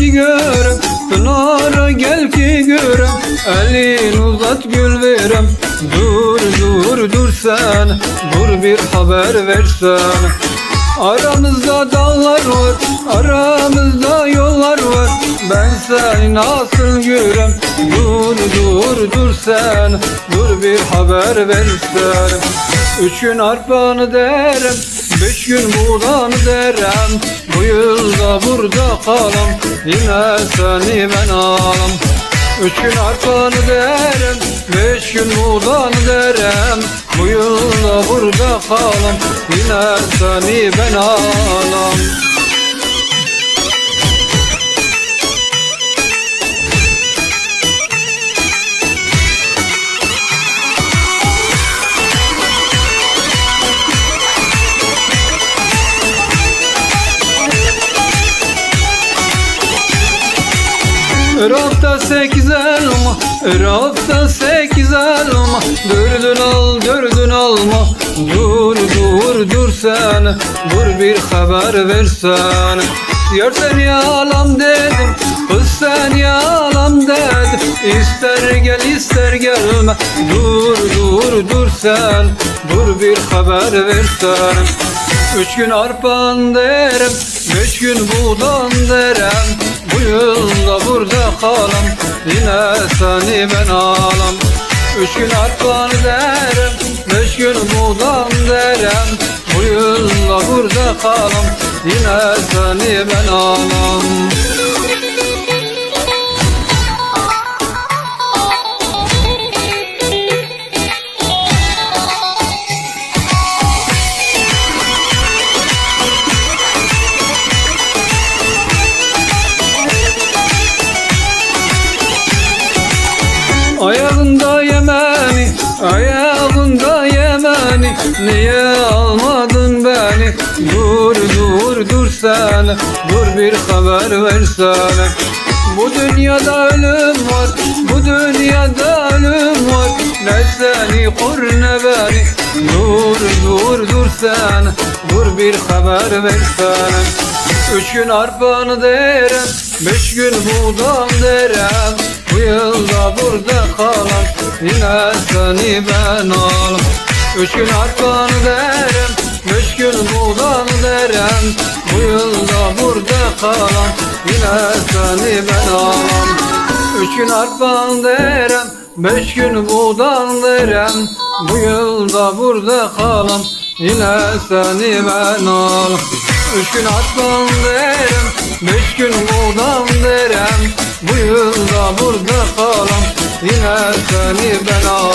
ki görüm Pınara gel ki görüm Elin uzat gül verem Dur dur dur sen Dur bir haber versen. Aramızda dağlar var Aramızda yollar var. Ben seni nasıl görem Dur dur dur sen Dur bir haber versen. Üç gün arpanı derim Beş gün buğdanı derim Bu yılda burada kalam. Yine seni ben alam. Üç gün arpanı derim Beş gün buğdanı derim Bu yılda burada kalam. Yine seni ben alam sekiz elma Irak'ta sekiz elma. Dördün al dördün alma Dur dur dur sen. Dur bir haber versen. Yar sen yalan dedim Kız sen yalan dedim. İster gel ister gelme Dur dur dur sen. Dur bir haber versen. Üç gün arpan derim Beş gün buğdan derim. Bu yılda burada kalam Yine seni ben alam. Üç gün arpan derim Beş gün buğdan derim. Bu yılda burada kalam. Yine seni ben alam Ayağında yemeni, ayağında yemeni. Niye almadın beni? Dur dur dur sen, dur bir haber versene Bu dünyada ölüm var, bu dünyada ölüm var. Ne seni kur ne beni. Dur dur dur sen, dur bir haber versene Üç gün arpanı derim, beş gün buğdan derim Bu yılda burada kalan, yine seni ben alam Üç gün arpanı derim, beş gün buğdan derim. Bu yılda burada kalan, yine seni ben alam Üç gün arpan derim, beş gün buğdan derim. Bu yılda burada kalan, yine seni ben alam Üç gün arpan derim, derim Bu yılda